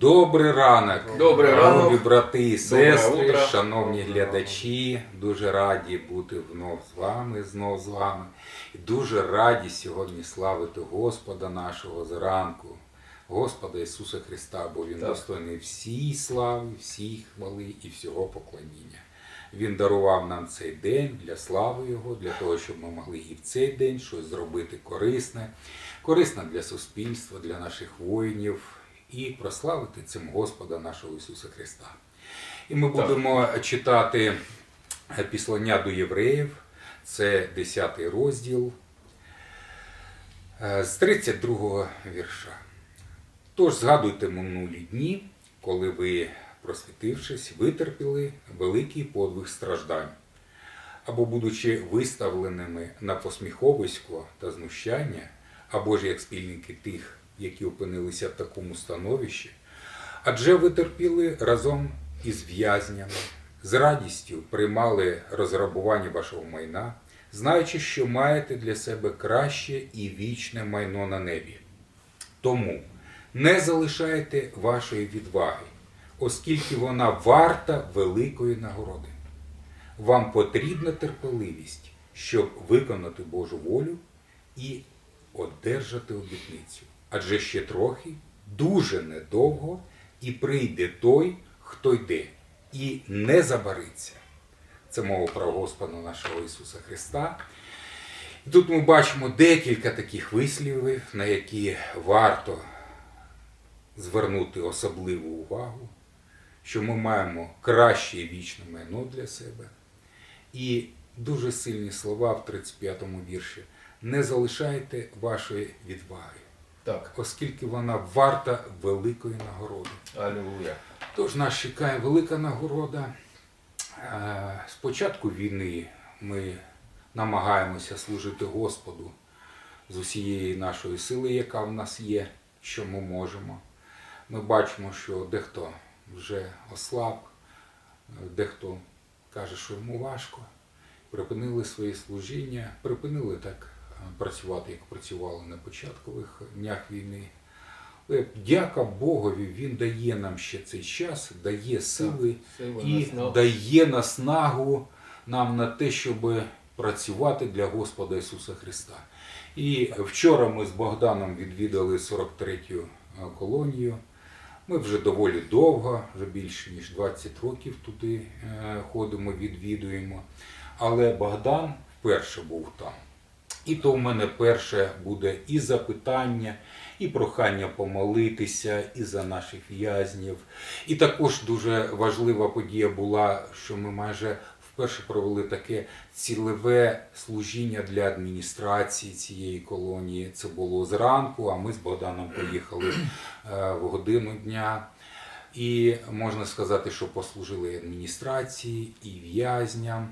Добрий ранок, Добрий ранок. брати і сестри, шановні глядачі. Дуже раді бути знов з вами, знов з вами. І дуже раді сьогодні славити Господа нашого зранку, Господа Ісуса Христа, бо Він Так. достойний всій слави, всій хвали і всього поклоніння. Він дарував нам цей день для слави Його, для того, щоб ми могли і в цей день щось зробити корисне, корисне для суспільства, для наших воїнів і прославити цим Господа нашого Ісуса Христа. І ми Так. будемо читати е, післання до євреїв, це 10 розділ е, з 32 вірша. Тож згадуйте минулі дні, коли ви, просвітившись, витерпіли великий подвиг страждань, або будучи виставленими на посміховисько та знущання, або ж як спільники тих, які опинилися в такому становищі, адже ви терпіли разом із в'язнями, з радістю приймали розграбування вашого майна, знаючи, що маєте для себе краще і вічне майно на небі. Тому не залишайте вашої відваги, оскільки вона варта великої нагороди. Вам потрібна терпеливість, щоб виконати Божу волю і одержати обітницю. Адже ще трохи, дуже недовго, і прийде той, хто йде, і не забариться. Це мова про Господа нашого Ісуса Христа. І тут ми бачимо декілька таких вислівів, на які варто звернути особливу увагу, що ми маємо краще вічне майно для себе. І дуже сильні слова в 35-му вірші. Не залишайте вашої відваги, Так, оскільки вона варта великої нагороди. алілуя. Тож нас чекає велика нагорода. Е, З початку війни ми намагаємося служити Господу з усієї нашої сили, яка в нас є, що ми можемо. Ми бачимо, що дехто вже ослаб, е, дехто каже, що йому важко. Припинили своє служіння, припинили так е, працювати, як працювали на початкових днях війни. Дяка Богові, Він дає нам ще цей час, дає сили Сила, і наснага. дає наснагу нам на те, щоб працювати для Господа Ісуса Христа. І вчора ми з Богданом відвідали 43-ю колонію. Ми вже доволі довго, вже більше ніж 20 років туди е, ходимо, відвідуємо. Але Богдан вперше був там. І то в мене перше буде і запитання, і прохання помолитися, і за наших в'язнів. І також дуже важлива подія була, що ми майже вперше провели таке цілеве служіння для адміністрації цієї колонії. Це було зранку, а ми з Богданом поїхали е, в годину дня. І можна сказати, що послужили і адміністрації, і в'язням.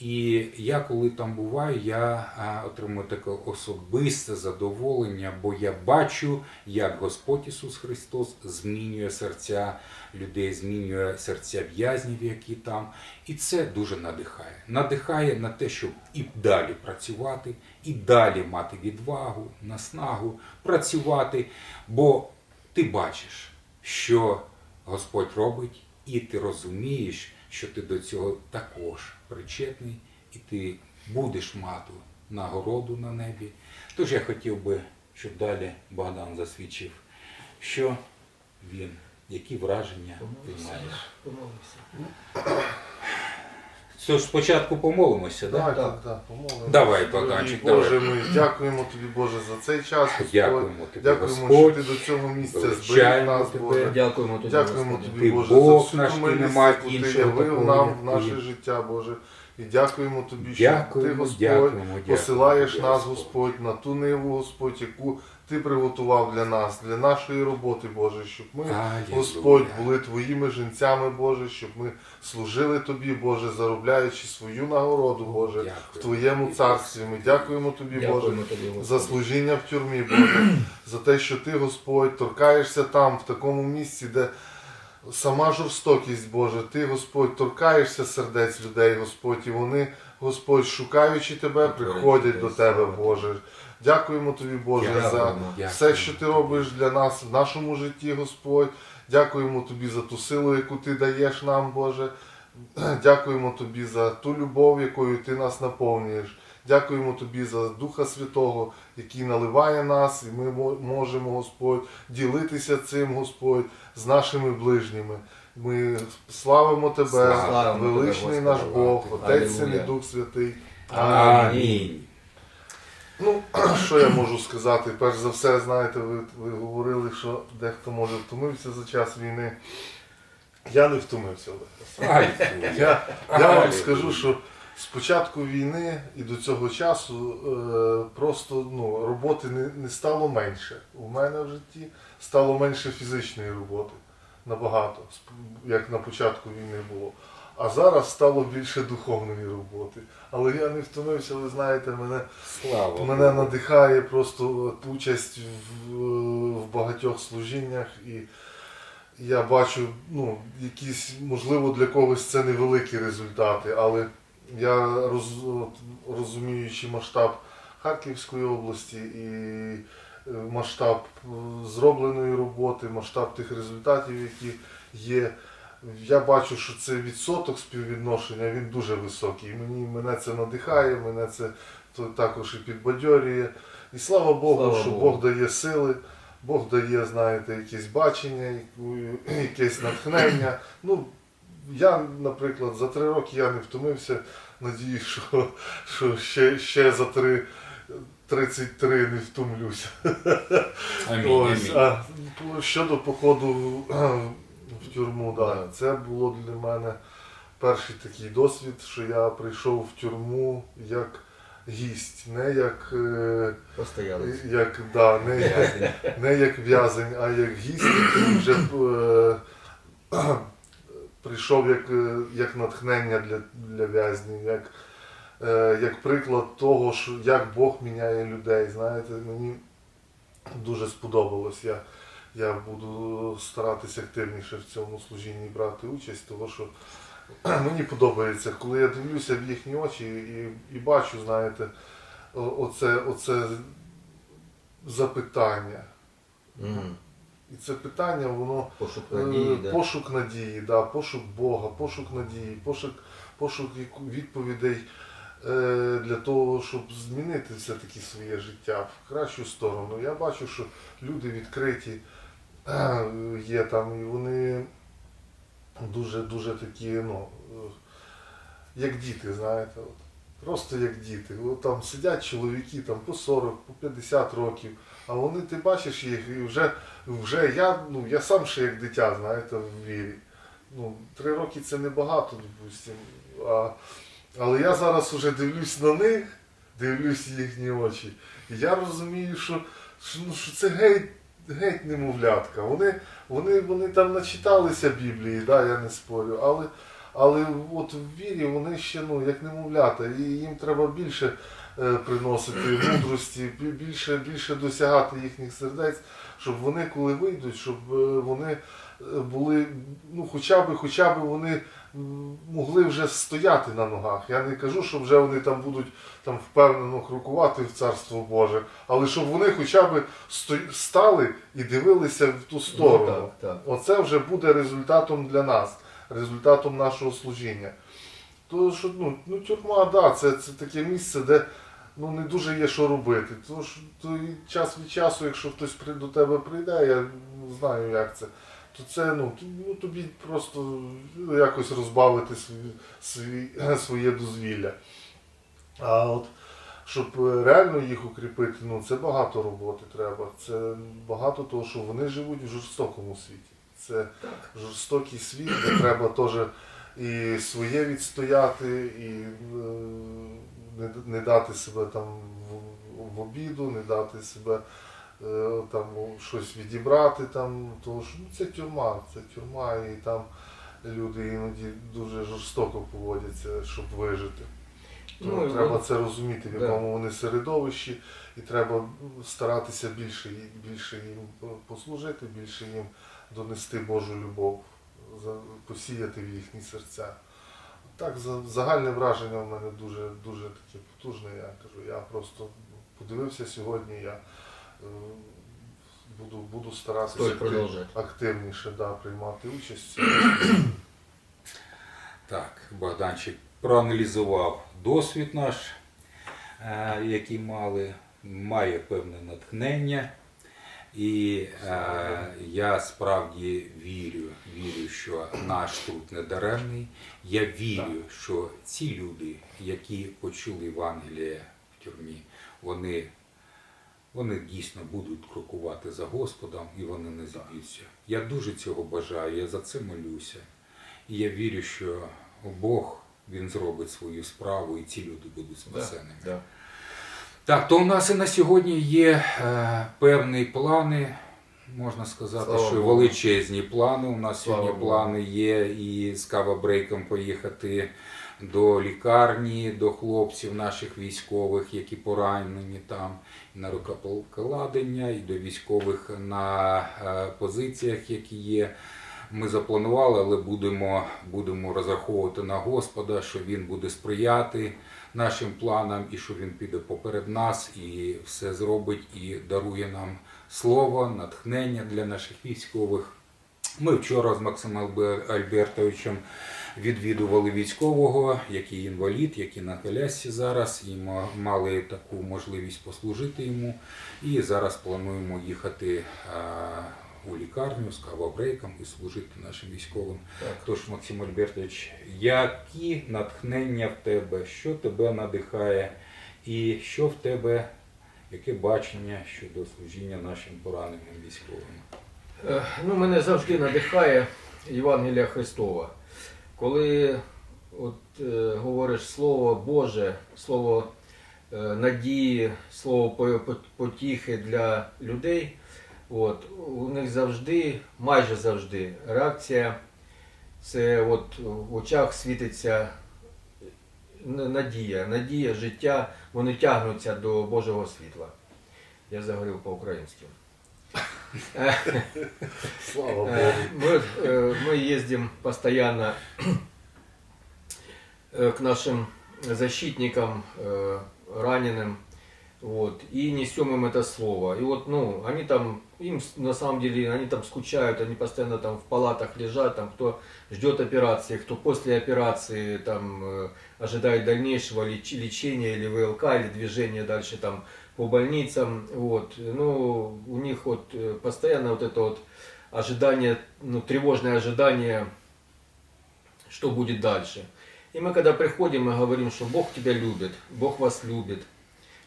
І я, коли там буваю, я отримую таке особисте задоволення, бо я бачу, як Господь Ісус Христос змінює серця людей, змінює серця в'язнів, які там. І це дуже надихає. Надихає на те, щоб і далі працювати, і далі мати відвагу, наснагу, працювати. Бо ти бачиш, що Господь робить, і ти розумієш, що ти до цього також причетний, і ти будеш мати нагороду на небі. Тож я хотів би, щоб далі Богдан засвідчив, що він, які враження ти маєш. Помолився. Тож спочатку помолимося, так? Давай, Да? так, так, помолимося. Давай, Богданчик, Боже, давай. ми дякуємо тобі, Боже, за цей час. Господь. Дякуємо тобі, Дякуємо, Господь. що ти до цього місця зберіг Величаємо нас, тебе. Боже. Дякуємо тобі, Дякуємо Господи. тобі, Ти Боже, Бог за наш, всю і милість, нема яку ти іншого явив такого, нам як в наше ти. життя, Боже. І дякуємо тобі, що Дякуємо, ти, Господь, дякуємо, дякуємо посилаєш нас, Господь. Господь, на ту ниву, Господь, яку ти приготував для нас, для нашої роботи, Боже, щоб ми, Алілуя. Господь, були твоїми жінцями, Боже, щоб ми служили тобі, Боже, заробляючи свою нагороду, Боже, Дякую. в Твоєму царстві. Ми дякуємо тобі, Боже, Дякуємо тобі, за служіння в тюрмі, Боже, за те, що ти, Господь, торкаєшся там, в такому місці, де сама жорстокість, Боже, ти, Господь, торкаєшся сердець людей, Господь, і вони, Господь, шукаючи тебе, приходять до тебе, Боже. Дякуємо тобі, Боже, за все, що ти робиш для нас в нашому житті, Господь. Дякуємо тобі за ту силу, яку ти даєш нам, Боже. Дякуємо тобі за ту любов, якою ти нас наповнюєш. Дякуємо тобі за Духа Святого, який наливає нас, і ми можемо, Господь, ділитися цим, Господь, з нашими ближніми. Ми славимо Тебе, Славимо Тебе, величний наш Бог, Отець Син і Дух Святий. Амінь. Ну, що я можу сказати? Перш за все, знаєте, ви, ви говорили, що дехто може втомився за час війни. Я не втомився. Я, я вам скажу, що з початку війни і до цього часу е, просто ну, роботи не, не стало менше. У мене в житті стало менше фізичної роботи. Набагато, як на початку війни було. А зараз стало більше духовної роботи. Але я не втомився, ви знаєте, мене Слава Мене Богу. надихає просто участь в, в багатьох служіннях, і я бачу, ну, якісь, можливо, для когось це невеликі результати, але я роз, от, розуміючи масштаб Харківської області і е, масштаб е, зробленої роботи, масштаб тих результатів, які є. Я бачу, що це відсоток співвідношення, він дуже високий. Мені, мене це надихає, мене це то також і підбадьорює. І слава Богу, Слава що Богу. Бог дає сили, Бог дає, знаєте, якесь бачення, якесь натхнення. Ну, я, наприклад, за три роки я не втомився. Надіюсь, що, що ще, ще за три. 33 не втомлюся. Амінь, Ось, амінь. а щодо походу в тюрму, да, Да. це було для мене перший такий досвід, що я прийшов в тюрму як гість, не як, е, як, да, не, як, не як в'язень, а як гість, який вже е, прийшов як, е, як натхнення для, для в'язнів, як, е, як приклад того, що як Бог міняє людей. Знаєте, мені дуже сподобалось. Я, я буду старатися активніше в цьому служінні брати участь, тому що мені подобається, коли я дивлюся в їхні очі і, і бачу, знаєте, оце, оце запитання. Мгм. І це питання, воно Пошук Е, надії, да. Пошук надії, да, пошук Бога, пошук надії, пошук, пошук відповідей е, для того, щоб змінити все-таки своє життя в кращу сторону. Я бачу, що люди відкриті е, є там, і вони дуже-дуже такі, ну, е, як діти, знаєте. От. Просто як діти. От там сидять чоловіки там, по 40, по 50 років, а вони, ти бачиш їх, і вже вже я, ну, я сам ще як дитя, знаєте, в вірі. Ну, три роки це небагато, допустимо. Але я зараз вже дивлюсь на них, дивлюсь їхні очі. І я розумію, що, що, ну, що це геть, геть немовлятка. Вони, вони, вони там начиталися Біблії, да, я не спорю, але, але от в вірі вони ще ну, як немовлята, і їм треба більше е, приносити мудрості, більше, більше досягати їхніх сердець щоб вони, коли вийдуть, щоб е, вони е, були, ну хоча б, хоча б вони могли вже стояти на ногах. Я не кажу, що вже вони там будуть там впевнено крокувати в Царство Боже, але щоб вони хоча б стали і дивилися в ту сторону. Ну, так, так. Оце вже буде результатом для нас, результатом нашого служіння. То що ну, ну тюрма, да, це, це таке місце, де ну, не дуже є що робити. Тому що то і час від часу, якщо хтось до тебе прийде, я знаю, як це, то це ну, ну, тобі просто якось розбавити свої, свої, своє дозвілля. А от щоб е, реально їх укріпити, ну це багато роботи треба. Це багато того, що вони живуть в жорстокому світі. Це жорстокий світ, де треба теж і своє відстояти, і е, не, не дати себе там в, в обіду, не дати себе е, там щось відібрати. Там, тому що ну, це тюрма, це тюрма, і там люди іноді дуже жорстоко поводяться, щоб вижити. Тому Ну, треба це розуміти, в Да. якому вони середовищі, і треба старатися більше, більше їм послужити, більше їм донести Божу любов, посіяти в їхні серця. Так, загальне враження в мене дуже, дуже таке потужне. Я кажу, я просто подивився сьогодні, я е, буду, буду старатися активніше да, приймати участь. Так, Богданчик проаналізував досвід наш, е, який мали, має певне натхнення. І е, я справді вірю, вірю, що наш труд не даремний. Я вірю, що ці люди, які почули Євангеліє в тюрмі, вони, вони дійсно будуть крокувати за Господом і вони не зіб'ються. Я дуже цього бажаю, я за це молюся. І я вірю, що Бог він зробить свою справу, і ці люди будуть спасеними. Так, то у нас і на сьогодні є е, певні плани. Можна сказати, Слава що Богу. величезні плани. У нас Слава сьогодні Богу. плани є і з кавабрейком поїхати до лікарні, до хлопців наших військових, які поранені там, і на рукопокладення, і до військових на е, позиціях, які є. Ми запланували, але будемо, будемо розраховувати на Господа, що Він буде сприяти нашим планам і що Він піде поперед нас і все зробить і дарує нам слово, натхнення для наших військових. Ми вчора з Максимом Альбертовичем відвідували військового, який інвалід, який на колясці зараз, і ма- мали таку можливість послужити йому. І зараз плануємо їхати у лікарню з кавабрейком і служити нашим військовим. Так. Тож, Максим Альбертович, які натхнення в тебе, що тебе надихає, і що в тебе, яке бачення щодо служіння нашим пораненим військовим? Е, Ну, мене завжди надихає Євангелія Христова. Коли от, е, говориш Слово Боже, Слово е, надії, Слово по- по- потіхи для людей, от, у них завжди, майже завжди, реакція це от в очах світиться н- надія, надія, життя, вони тягнуться до Божого світла. Я заговорив по-українськи. Слава Богу. Э, Мы, э, мы ездим постоянно э, к нашим защитникам, э, раненым, вот, и несем им это слово. И вот, ну, они там, им на самом деле, они там скучают, они постоянно там в палатах лежат, там кто ждет операции, кто после операции там э, ожидает дальнейшего леч- лечения или ВЛК, или движения дальше там по больницам, вот, ну, у них вот э, постоянно вот это вот ожидание, ну, тревожное ожидание, что будет дальше. И мы когда приходим, мы говорим, что Бог тебя любит, Бог вас любит,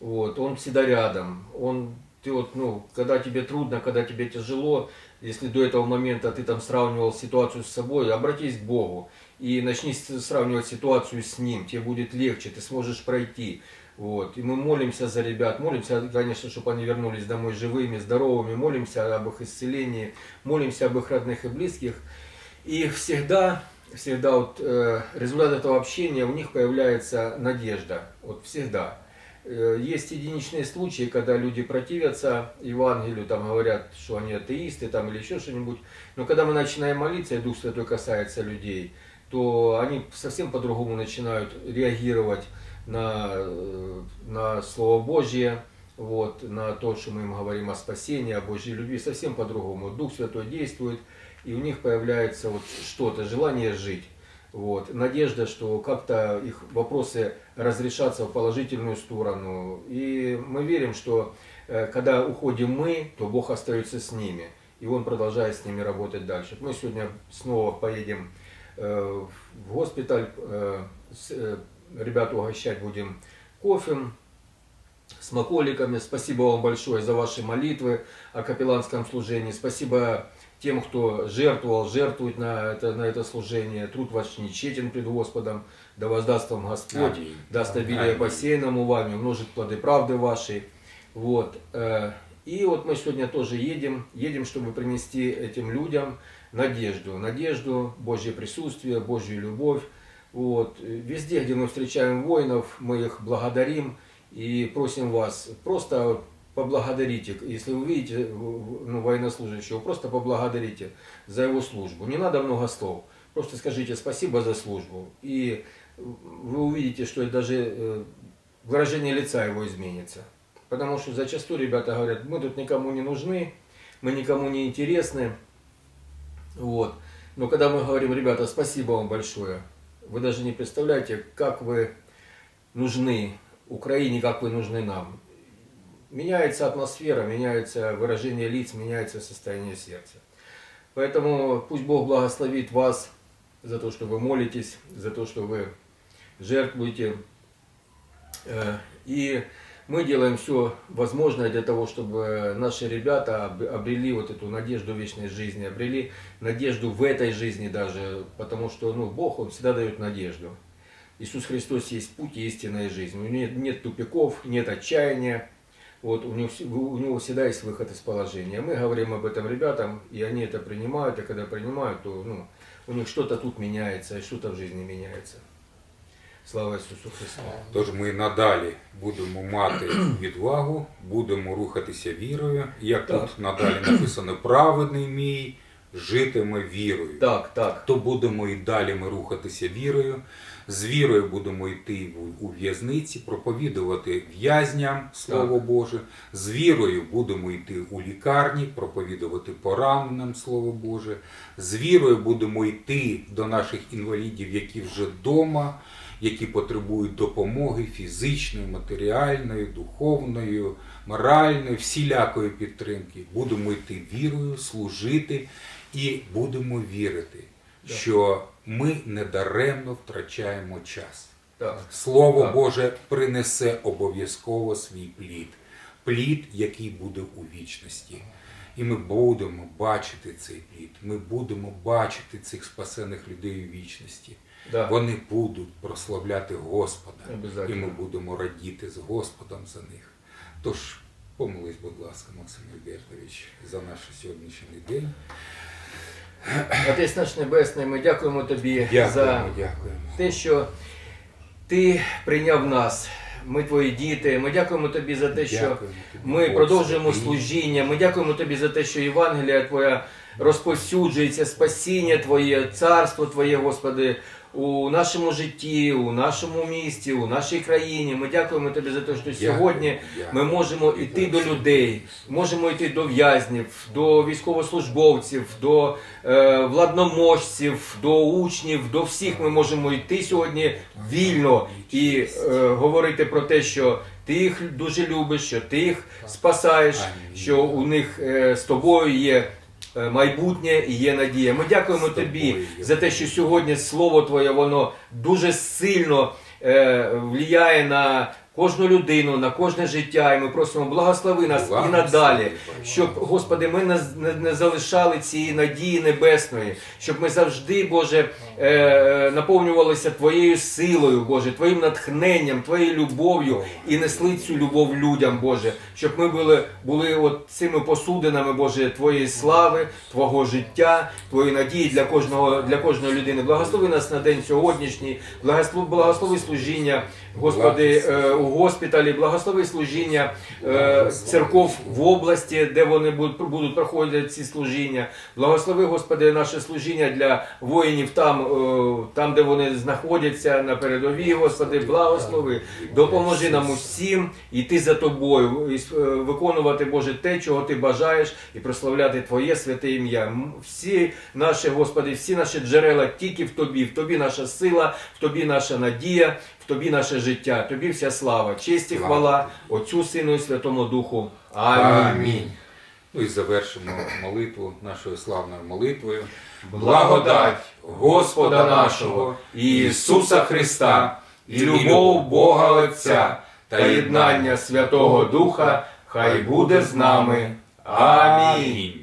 вот, Он всегда рядом, Он, ты вот, ну, когда тебе трудно, когда тебе тяжело, если до этого момента ты там сравнивал ситуацию с собой, обратись к Богу и начни сравнивать ситуацию с Ним, тебе будет легче, ты сможешь пройти. Вот. И мы молимся за ребят, молимся, конечно, чтобы они вернулись домой живыми, здоровыми, молимся об их исцелении, молимся об их родных и близких. И всегда, всегда вот, э, результат этого общения у них появляется надежда. Вот всегда. Э, Есть единичные случаи, когда люди противятся Евангелию, там говорят, что они атеисты там, или еще что-нибудь. Но когда мы начинаем молиться, и Дух Святой касается людей, то они совсем по-другому начинают реагировать на, э, на Слово Божье, вот, на то, что мы им говорим о спасении, о Божьей любви, совсем по-другому. Дух Святой действует, и у них появляется вот что-то, желание жить. Вот. Надежда, что как-то их вопросы разрешатся в положительную сторону. И мы верим, что э, когда уходим мы, то Бог остается с ними. И Он продолжает с ними работать дальше. Мы сегодня снова поедем э, в госпиталь, э, ребят угощать будем кофе, с маколиками. Спасибо вам большое за ваши молитвы о капелланском служении. Спасибо тем, кто жертвовал, жертвует на это, на это служение. Труд ваш нечетен пред Господом. Да воздаст вам Господь, Аминь. даст обилие посеянному вами, умножит плоды правды вашей. Вот. э, И вот мы сегодня тоже едем, едем, чтобы принести этим людям надежду, надежду, Божье присутствие, Божью любовь. Вот. Везде, где мы встречаем воинов, мы их благодарим и просим вас просто поблагодарите, если вы видите ну, военнослужащего, просто поблагодарите за его службу. Не надо много слов, просто скажите спасибо за службу. И вы увидите, что даже э, выражение лица его изменится. Потому что зачастую ребята говорят, мы тут никому не нужны, мы никому не интересны. Вот. Но когда мы говорим, ребята, спасибо вам большое, вы даже не представляете, как вы нужны Украине, как вы нужны нам. Меняется атмосфера, меняется выражение лиц, меняется состояние сердца. Поэтому пусть Бог благословит вас за то, что вы молитесь, за то, что вы жертвуете. Э, И мы делаем все возможное для того, чтобы наши ребята об- обрели вот эту надежду вечной жизни, обрели надежду в этой жизни даже, потому что ну, Бог, Он всегда дает надежду. Иисус Христос есть путь и истинная жизнь. Нет, нет тупиков, нет отчаяния. Вот, у, него, вс- у него всегда есть выход из положения. Мы говорим об этом ребятам, и они это принимают, и когда принимают, то ну, у них что-то тут меняется, и что-то в жизни меняется. Слава Ісусу Христу! Тож ми надалі будемо мати відвагу, будемо рухатися вірою. Як Так. тут надалі написано, праведний мій житиме вірою. Так, так. То будемо і далі ми рухатися вірою. З вірою будемо йти у в'язниці, проповідувати в'язням Слово Боже. З вірою будемо йти у лікарні, проповідувати пораненим Слово Боже. З вірою будемо йти до наших інвалідів, які вже вдома, які потребують допомоги фізичної, матеріальної, духовної, моральної, всілякої підтримки. Будемо йти вірою, служити і будемо вірити, що ми недаремно втрачаємо час. так. Слово Так. Боже принесе обов'язково свій плід, плід, який буде у вічності. І ми будемо бачити цей плід. Ми будемо бачити цих спасених людей у вічності. Да. Вони будуть прославляти Господа, і ми будемо радіти з Господом за них. Тож помолись, будь ласка, Максим Альбертович, за наш сьогоднішній день. Отець наш Небесний, ми дякуємо Тобі Дякуємо, за дякуємо. те, що Ти прийняв нас. Ми твої діти. Ми дякуємо Тобі за те, що Дякуємо тобі, ми Бог продовжуємо святий. служіння. Ми дякуємо Тобі за те, що Євангелія Твоя розповсюджується, спасіння Твоє, царство Твоє, Господи, у нашому житті, у нашому місті, у нашій країні. Ми дякуємо Тобі за те, що сьогодні ми можемо йти до людей, можемо йти до в'язнів, до військовослужбовців, до е, владноможців, до учнів, до всіх ми можемо йти сьогодні вільно і е, говорити про те, що ти їх дуже любиш, що ти їх спасаєш, що у них е, з тобою є. Е, Майбутнє і є надія. Ми дякуємо тобі за те, що сьогодні слово Твоє воно дуже сильно е, влияє на кожну людину, на кожне життя. І ми просимо благослови нас і надалі, щоб, Господи, ми не, не, не залишали цієї надії небесної, щоб ми завжди, Боже, е, наповнювалися Твоєю силою, Боже, Твоїм натхненням, Твоєю любов'ю і несли цю любов людям, Боже, щоб ми були, були от цими посудинами, Боже, Твоєї слави, Твого життя, Твоєї надії для кожного для кожної людини. Благослови нас на день сьогоднішній, благослови, благослови служіння, Господи, е, у госпіталі, благослови служіння е, церков в області, де вони будуть, будуть проходити ці служіння. Благослови, Господи, наше служіння для воїнів там, е, там, де вони знаходяться на передовій, Господи, благослови. Допоможи нам усім йти за тобою, і, виконувати, Боже, те, чого ти бажаєш, і прославляти Твоє святе ім'я. Всі наші, Господи, всі наші джерела тільки в Тобі. В Тобі наша сила, в Тобі наша надія, Тобі наше життя, Тобі вся слава, честь і хвала Отцю, Сину і Святому Духу. Амінь. Ну і завершимо молитву нашою славною молитвою. Благодать Господа нашого Ісуса Христа і любов Бога Отця та єднання Святого Духа хай буде з нами. Амінь.